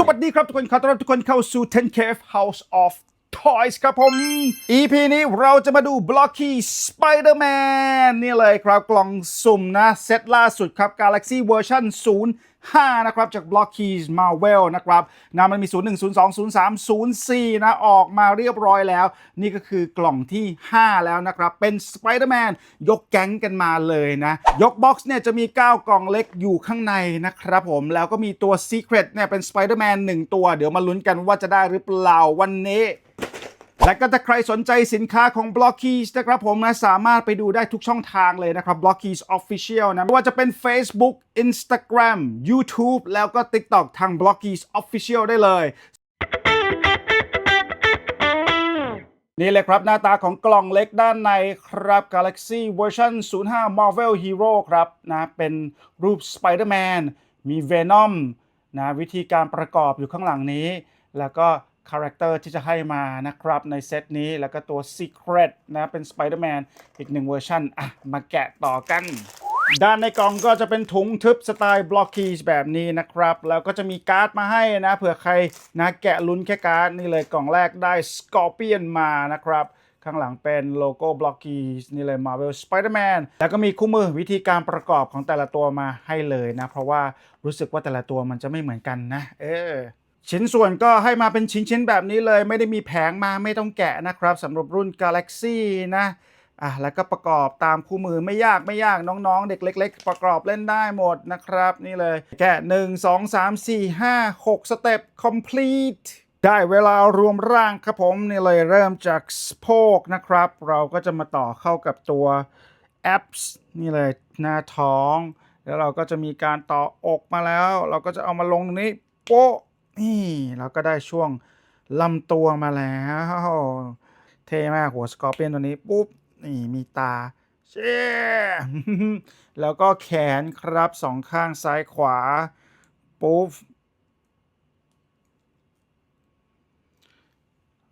สวัสดีครับทุกคนขอต้อนรับทุกคนเข้าสู่ 10K House of Toys ครับผม EP นี้เราจะมาดู Blocky Spider-Man นี่เลยครับกล่องสุ่มนะ เซตล่าสุดครับ Galaxy Version 0 5 นะครับ จาก Blocky Marvel นะครับนะมันมี 01 02 03 04 นะ ออกมาเรียบร้อยแล้ว นี่ก็คือกล่องที่ 5 แล้วนะครับ เป็น Spider-Man ยกแก๊งกันมาเลยนะ ยกบ็อกซ์เนี่ยจะมี 9 กล่องเล็กอยู่ข้างในนะครับผมแล้วก็มีตัว Secret เนี่ยเป็น Spider-Man 1 ตัว เดี๋ยวมาลุ้นกันว่าจะได้หรือเปล่าวันนี้ และก็ถ้าใครสนใจสินค้าของ Blockies นะครับผมนะสามารถไปดูได้ทุกช่องทางเลยนะครับ Blockies Official นะไม่ว่าจะเป็น Facebook Instagram YouTube แล้วก็ TikTok ทาง Blockies Official ได้เลยนี่เลยครับ หน้าตาของกล่องเล็กด้านในครับ Galaxy Version 05 Marvel Hero ครับนะเป็นรูป Spider-Man มี Venom นะวิธีการประกอบอยู่ข้างหลังนี้ แล้วก็ คาแรคเตอร์ที่จะให้มานะครับในเซตนี้แล้วก็ตัว Secret นะเป็น Spider-Man อีกหนึ่งเวอร์ชันอะมาแกะต่อกัน ด้านในกล่องก็จะเป็นถุงทึบสไตล์ Blockies แบบนี้นะครับ แล้วก็จะมีการ์ดมาให้นะเผื่อใครนะแกะลุ้นแค่การ์ดนี่เลยกล่องแรกได้ Scorpion มานะครับข้างหลังเป็นโลโก้ Blockies นี่เลย Marvel Spider-Man แล้วก็มีคู่มือวิธีการประกอบของแต่ละตัวมาให้เลยนะ เพราะว่ารู้สึกว่าแต่ละตัวมันจะไม่เหมือนกันนะ เออ ชิ้นส่วนก็ให้มาเป็นชิ้นๆแบบนี้เลย ไม่ได้มีแผงมาไม่ต้องแกะนะครับสำหรับรุ่น Galaxy นะอะแล้วก็ประกอบตามคู่มือไม่ยากไม่ยากน้องๆ เด็กเล็ก ๆ ประกอบเล่นได้หมดนะครับ นี่เลย แกะ 1 2 3 4 5 6 สเต็ป complete ได้เวลารวมร่างครับผมนี่เลยเริ่มจากสะโพกนะครับ เราก็จะมาต่อเข้ากับตัวแอปส์นี่เลยหน้าท้อง แล้วเราก็จะมีการต่ออกมาแล้ว เราก็จะเอามาลงตรงนี้โป๊ะ นี่เราก็ได้ช่วงลำตัวมาแล้ว เท่มากหัวสกอร์เปียนตัวนี้ปุ๊บนี่มีตาเช่แล้วก็แขนครับสองข้างซ้ายขวาปุ๊บ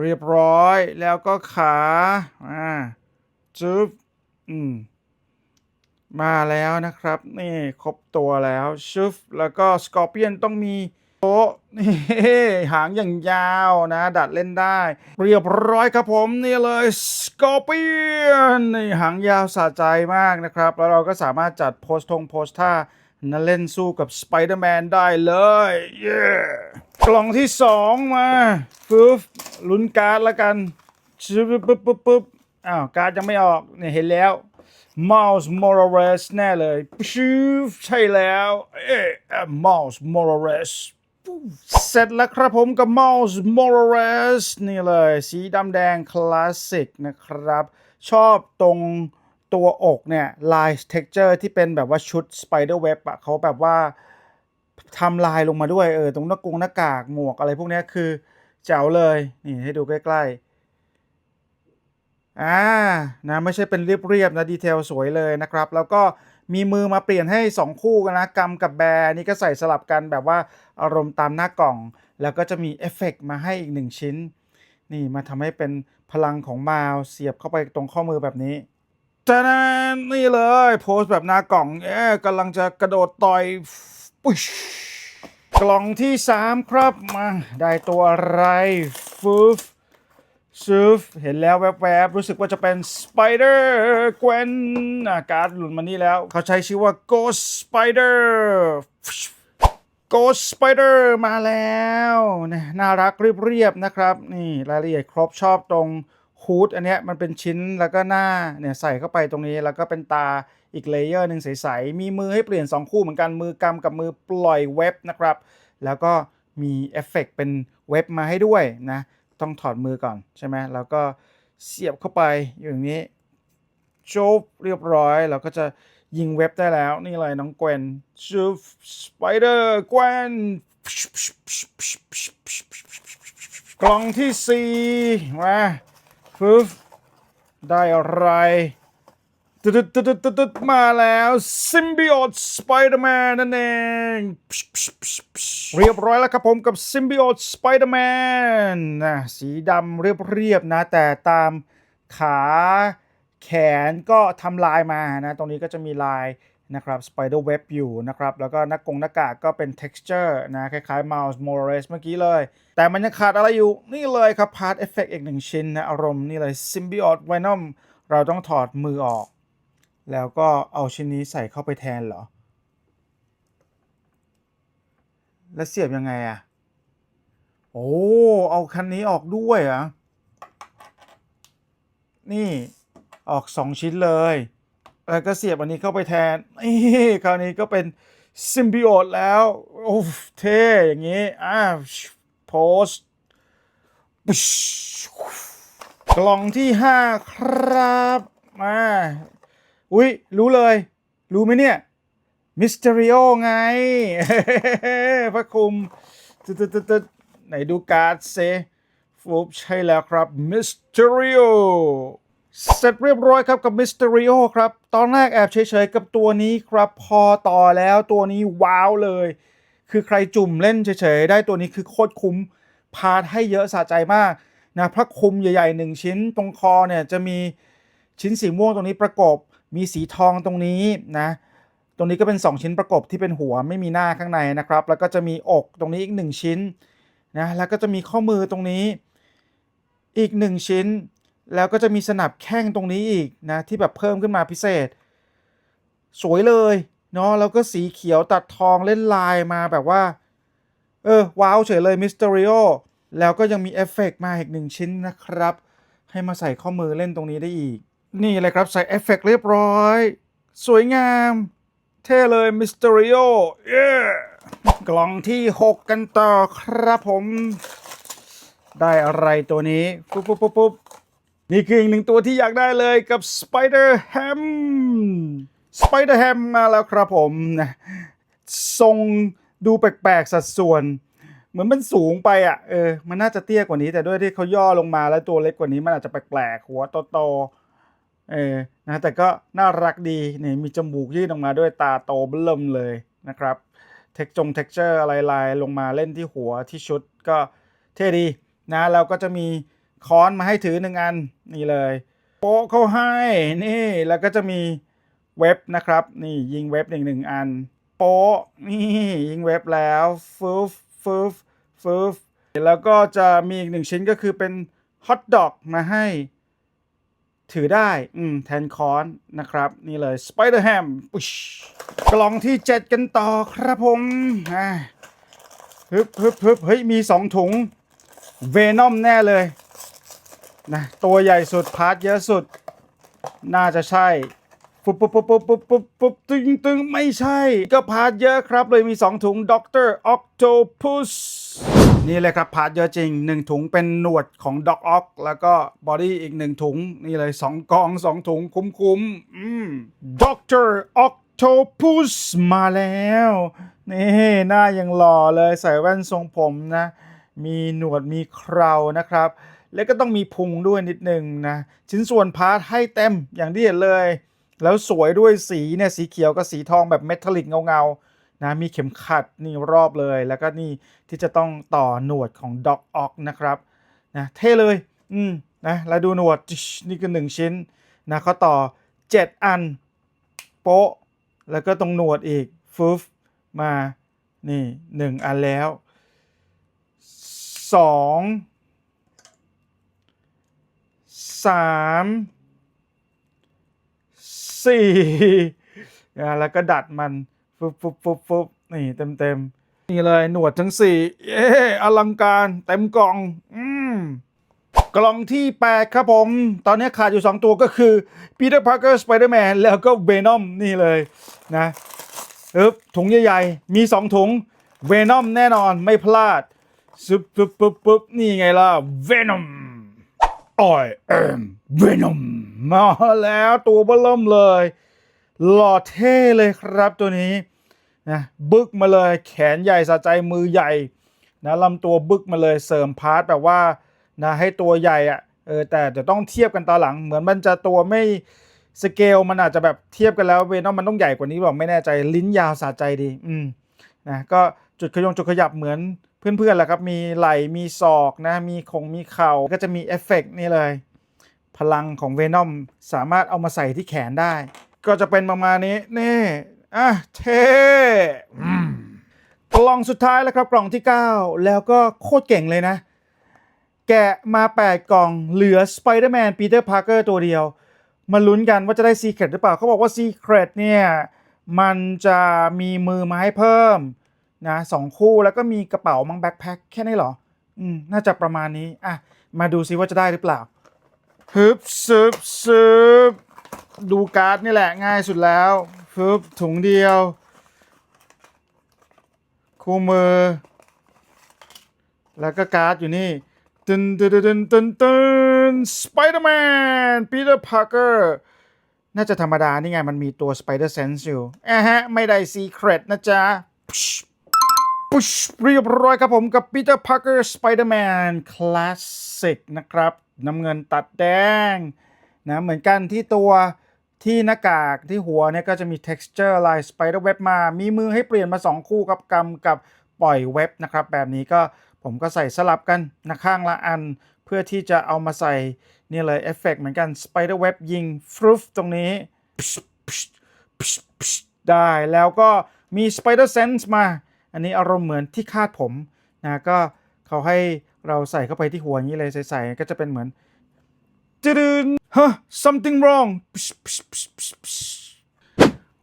เรียบร้อยแล้วก็ขาอ่าจึ๊บอืมมาแล้วนะครับ นี่ครบตัวแล้วชุฟแล้วก็สกอร์เปียนต้องมี โต๊ะนี่หางอย่างยาวนะ ดัดเล่นได้ เรียบร้อยครับผมนี่เลยสกอร์เปียนนี่หางยาวสะใจมากนะครับ แล้วเราก็สามารถจัดโพสทงโพสท่านะเล่นสู้กับสไปเดอร์แมนได้เลย เย้กล่องที่สองมาฟึบลุ้นการ์ดแล้วกันชึบปึ๊บปึ๊บปึ๊บปึ๊บอ้าวการ์ดยังไม่ออกเนี่ยเห็นแล้ว Miles Morales แน่เลยชิวใช่แล้ว เอ๊ะ Miles Morales เส สร็จแล้วครับผมกับ Miles Morales นี่เลย สีดำแดงคลาสสิกนะครับ ชอบตรงตัวอกเนี่ย ลาย texture ที่เป็นแบบว่าชุด Spider Web อะเขาแบบว่าทำลายลงมาด้วยเออ ตรงหน้ากงหน้ากากหมวกอะไรพวกนี้คือแจ๋วเลย นี่ให้ดูใกล้ๆอ่านะไม่ใช่เป็นเรียบๆนะ ดีเทลสวยเลยนะครับ แล้วก็ มีมือมาเปลี่ยนให้ 2 คู่กันนะกำกับแบร์นี่ก็ใส่สลับกันแบบว่าอารมณ์ตามหน้ากล่อง แล้วก็จะมีเอฟเฟกต์มาให้อีกหนึ่งชิ้น นี่มาทำให้เป็นพลังของมาวเสียบเข้าไปตรงข้อมือแบบนี้จานนนี่เลย โพสแบบหน้ากล่องเอ๊กำลังจะกระโดดต่อยปุ๊ชกล่องที่ 3 ครับมาได้ตัวอะไรฟูฟ ซูฟเห็นแล้วแวบๆ รู้สึกว่าจะเป็น Spider Gwen อะการหลุดมานี่แล้ว เขาใช้ชื่อว่า Ghost Spider Ghost Spider มาแล้วนะน่ารักเรียบๆนะครับ นี่รายละเอียดครบชอบตรงฮูดอันเนี้ยมันเป็นชิ้นแล้วก็หน้าเนี่ยใส่เข้าไปตรงนี้แล้วก็เป็นตาอีกเลเยอร์หนึ่งใสๆ มีมือให้เปลี่ยน 2 คู่เหมือนกันมือกำกับมือปล่อยเว็บนะครับ แล้วก็มีเอฟเฟกต์เป็นเว็บมาให้ด้วยนะ ต้องถอดมือก่อนใช่ไหมแล้วก็เสียบเข้าไปอย่างนี้จบเรียบร้อยเราก็จะยิงเว็บได้แล้วนี่เลยน้องเกวนจูฟสไปเดอร์เกวนกล่องที่สี่มาฟึบได้อะไร ตึ๊ดตึ๊ดตึ๊ดตึ๊ดมาแล้วซิมบิโอตสไปเดอร์แมนนั่นเองเรียบร้อยแล้วครับผมกับซิมบิโอตสไปเดอร์แมนนะสีดำเรียบๆนะ แต่ตามขาแขนก็ทำลายมานะ ตรงนี้ก็จะมีลายนะครับ Spider Web อยู่นะครับ แล้วก็หน้ากงหน้ากากก็เป็น texture นะ คล้ายๆ Miles Morales เมื่อกี้เลย แต่มันยังขาดอะไรอยู่นี่เลยครับ Part Effect อีกหนึ่งชิ้นนะ อารมณ์นี่เลย Symbiote Venom เราต้องถอดมือออก แล้วก็เอาชิ้นนี้ใส่เข้าไปแทนเหรอ แล้วเสียบยังไงอะโอ้ เอาคันนี้ออกด้วยเหรอะ นี่ออกสองชิ้นเลย แล้วก็เสียบอันนี้เข้าไปแทน นี่คราวนี้ก็เป็นซิมบิโอตแล้ว โอ้เท่อย่างนี้ อ่าโพสกล่องที่ 5 ครับ มา อุ๊ยรู้เลย รู้ไหมเนี่ยมิสเตอริโอไง พระคุมตึ๊ดตึ๊ดตึ๊ตไหนดูการ์ดเซฟูบใช่แล้วครับมิสเตอริโอเสร็จเรียบร้อยครับกับมิสเตอริโอครับ ตอนแรกแอบเฉยๆกับตัวนี้ครับ พอต่อแล้วตัวนี้ว้าวเลย คือใครจุ่มเล่นเฉยๆ ได้ตัวนี้คือโคตรคุ้ม พาร์ทให้เยอะสะใจมากนะพระคุมใหญ่ๆหนึ่งชิ้นตรงคอเนี่ยจะมีชิ้นสีม่วงตรงนี้ประกบ มีสีทองตรงนี้นะตรงนี้ก็เป็น 2 ชิ้นประกบที่เป็นหัวไม่มีหน้าข้างในนะครับ แล้วก็จะมีอกตรงนี้อีก 1 ชิ้นนะแล้วก็จะมีข้อมือตรงนี้อีก 1 ชิ้น แล้วก็จะมีสนับแข้งตรงนี้อีกนะที่แบบเพิ่มขึ้นมาพิเศษ สวยเลยเนาะแล้วก็สีเขียวตัดทองเล่นลายมาแบบว่า เออ ว้าวเฉยเลยมิสเตอริโอแล้วก็ยังมีเอฟเฟกต์มาอีกหนึ่งชิ้นนะครับ ให้มาใส่ข้อมือเล่นตรงนี้ได้อีก นี่เลยครับใส่เอฟเฟกต์เรียบร้อย สวยงาม เท่เลยมิสเตอริโอเย้กล่องที่ 6 กันต่อครับผม ได้อะไรตัวนี้ ปุ๊บปุ๊บปุ๊บปุ๊บนี่คืออีกหนึ่งตัวที่อยากได้เลยกับ Spider Ham Spider Ham มาแล้วครับผมนะทรงดูแปลกๆ สัดส่วน เหมือนมันสูงไปอะเออมันน่าจะเตี้ยกว่านี้แต่ด้วยที่เขาย่อลงมาแล้วตัวเล็กกว่านี้มันอาจจะแปลกๆหัวโตๆ เออนะแต่ก็น่ารักดีนี่มีจมูกยื่นออกมาด้วยตาโตเบิ่มเลยนะครับเทคจงเท็กเจอร์อะไรลายลงมาเล่นที่หัวที่ชุดก็เท่ดีนะแล้วก็จะมีค้อนมาให้ถือหนึ่งอันนี่เลยโป๊ะเข้าให้นี่แล้วก็จะมีเว็บนะครับ นี่ยิงเว็บหนึ่งหนึ่งอัน โป๊ะนี่ยิงเว็บแล้วฟืฟฟืฟฟืฟแล้วก็จะมีอีกหนึ่งชิ้นก็คือเป็นฮอทดอกมาให้ ถือได้ อืม แทนค้อนนะครับ นี่เลย Spider Ham ปุ๊ชกล่องที่7กันต่อครับผมอ่าฮึบฮึบฮึบเฮ้ย มี2ถุง เวนอมแน่เลย นะ ตัวใหญ่สุด พาร์ทเยอะสุด น่าจะใช่ปุ๊บปุ๊บปุ๊บปุ๊บปุ๊บปุ๊บปุ๊บตึงตึงไม่ใช่ ก็พาร์ทเยอะครับเลยมี2ถุงด็อกเตอร์ออ t o p u s นี่เลยครับพาร์ทเยอะจริง 1 ถุงเป็นหนวดของด็อกออกแล้วก็บอดี้อีก 1 ถุง นี่เลย 2กอง 2 ถุงคุ้มคุ้มๆอืมด็อกเตอร์ออ t o p u s มาแล้ว นี่หน้ายังหล่อเลยใส่แว่นทรงผมนะ มีหนวดมีเครานะครับ แล้วก็ต้องมีพุงด้วยนิดนึงนะ ชิ้นส่วนพาร์ทให้เต็มอย่างที่เห็นเลย แล้วสวยด้วยสีเนี่ยสีเขียวกับสีทองแบบเมทัลลิกเงาๆ นะมีเข็มขัดนี่รอบเลย แล้วก็นี่ที่จะต้องต่อหนวดของด็อกออกนะครับนะเท่เลย อืมนะแล้วดูหนวดนี่คือหนึ่งชิ้นนะเขาต่อ 7 อัน โป๊ะ แล้วก็ตรงหนวดอีกฟุฟมานี่หนึ่งอันแล้วสองสามสี่นะแล้วก็ดัดมัน ฟุบฟุบฟุบฟุบนี่เต็มเต็มนี่เลยหนวดทั้งสี่เย้อลังการเต็มกล่อง อืมกล่องที่ 8 ครับผม ตอนนี้ขาดอยู่ 2 ตัวก็คือ Peter Parker Spider-Man แล้วก็ Venom นี่เลยนะเอึ๊บถุงใหญ่ๆ มี 2 ถุง Venom แน่นอนไม่พลาดซึบปุ๊บปุ๊บปุ๊บนี่ไงล่ะ Venom I am Venom มาแล้วตัวเบิ่มเลย หล่อเท่เลยครับตัวนี้ นะบึกมาเลยแขนใหญ่สะใจมือใหญ่นะลำตัวบึกมาเลยเสริมพาร์ทแบบว่านะให้ตัวใหญ่อะเออแต่จะต้องเทียบกันตอนหลังเหมือนมันจะตัวไม่สเกลมันอาจจะแบบเทียบกันแล้วเวนอมมันต้องใหญ่กว่านี้บอกไม่แน่ใจลิ้นยาวสะใจดีอืมนะก็จุดขยงจุดขยับเหมือนเพื่อนๆแหละครับมีไหล่มีศอกนะมีคงมีเข่าก็จะมีเอฟเฟกต์นี่เลย พลังของเวนอมสามารถเอามาใส่ที่แขนได้ ก็จะเป็นประมาณนี้นี่ อะเท่อืมกล่องสุดท้ายแล้วครับกล่องที่ 9 แล้วก็โคตรเก่งเลยนะ แกะมา 8 กล่องเหลือ Spider-Man Peter Parker ตัวเดียว มาลุ้นกันว่าจะได้ Secret หรือเปล่าเขาบอกว่า Secret เนี่ย มันจะมีมือมาให้เพิ่มนะสองคู่แล้วก็มีกระเป๋ามังแบ็คแพ็คแค่นี้เหรอ อืม น่าจะประมาณนี้อะมาดูซิว่าจะได้หรือเปล่าฮึบซึบซึบดูการ์ดนี่แหละง่ายสุดแล้ว ฮึบถุงเดียว คู่มือ แล้วก็การ์ดอยู่นี่ตึนตึนตึนตึนตึนสไปเดอร์แมนปีเตอร์พาร์เกอร์น่าจะธรรมดา นี่ไง มันมีตัวสไปเดอร์เซนส์อยู่อะฮะ ไม่ได้ซีเครตนะจ๊ะปุ๊ชเรียบร้อยครับผมกับปีเตอร์พาร์เกอร์สไปเดอร์แมนคลาสสิกนะครับ น้ำเงินตัดแดงนะเหมือนกันที่ตัว ที่หน้ากากที่หัวเนี่ยก็จะมี texture ลาย spider web มา มีมือให้เปลี่ยนมา 2 คู่กับกำกับปล่อยเว็บนะครับ แบบนี้ก็ผมก็ใส่สลับกันนะข้างละอัน เพื่อที่จะเอามาใส่นี่เลยเอฟเฟกเหมือนกัน spider web ยิงฟรุฟตรงนี้ ได้แล้วก็มี spider sense มา อันนี้อารมณ์เหมือนที่คาดผมนะก็เขาให้เราใส่เข้าไปที่หัวนี้เลยใส่ๆก็จะเป็นเหมือนจืด ฮะ something wrong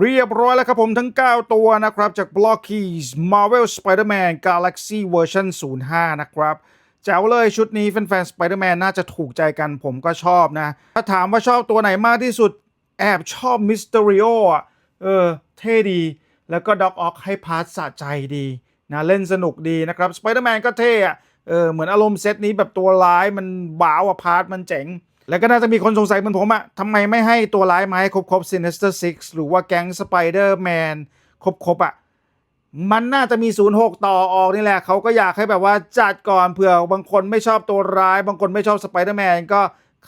เรียบร้อยแล้วครับผมทั้ง 9 ตัวนะครับ จาก Blockies Marvel Spider-Man Galaxy Version 05 นะครับแจ๋วเลยชุดนี้แฟนๆ Spider-Man น่าจะถูกใจกันผมก็ชอบนะ ถ้าถามว่าชอบตัวไหนมากที่สุด แอบชอบ Mysterio อะ เออ เท่ดี แล้วก็ Doc Ock ให้พาร์ทสะใจดีนะเล่นสนุกดีนะครับ Spider-Man ก็เท่อะเออเหมือนอารมณ์เซตนี้แบบตัวร้ายมันว้าวอะพาร์ทมันเจ๋ง แล้วก็น่าจะมีคนสงสัยเหมือนผมอะทำไมไม่ให้ตัวร้ายมาให้ครบครบ Sinister Six หรือว่าแก๊ง Spider-Man ครบครบๆอะมันน่าจะมี 06 ต่อออกนี่แหละ เขาก็อยากให้แบบว่าจัดก่อนเผื่อบางคนไม่ชอบตัวร้าย บางคนไม่ชอบ Spider-Man ก็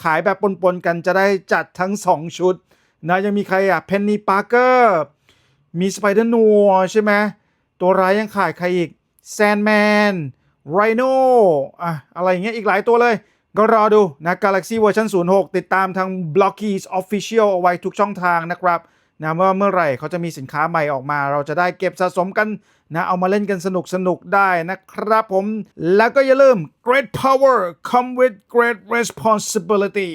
ขายแบบปนๆกันจะได้จัดทั้ง 2 ชุด นะ ยังมีใครอะเพนนีปาร์เกอร์มีสไปเดอร์นัวใช่ไหมตัวร้ายยังขายใครอีกแซนแมนไรโนอะอะไรอย่างเงี้ยอีกหลายตัวเลย ก็รอดูนะ Galaxy เวอร์ชัน06 ติดตามทาง Blockies Official เอาไว้ทุกช่องทางนะครับนะว่าเมื่อไหร่เขาจะมีสินค้าใหม่ออกมา เราจะได้เก็บสะสมกันนะเอามาเล่นกันสนุกสนุกได้นะครับผม แล้วก็อย่าลืม great power come with great responsibility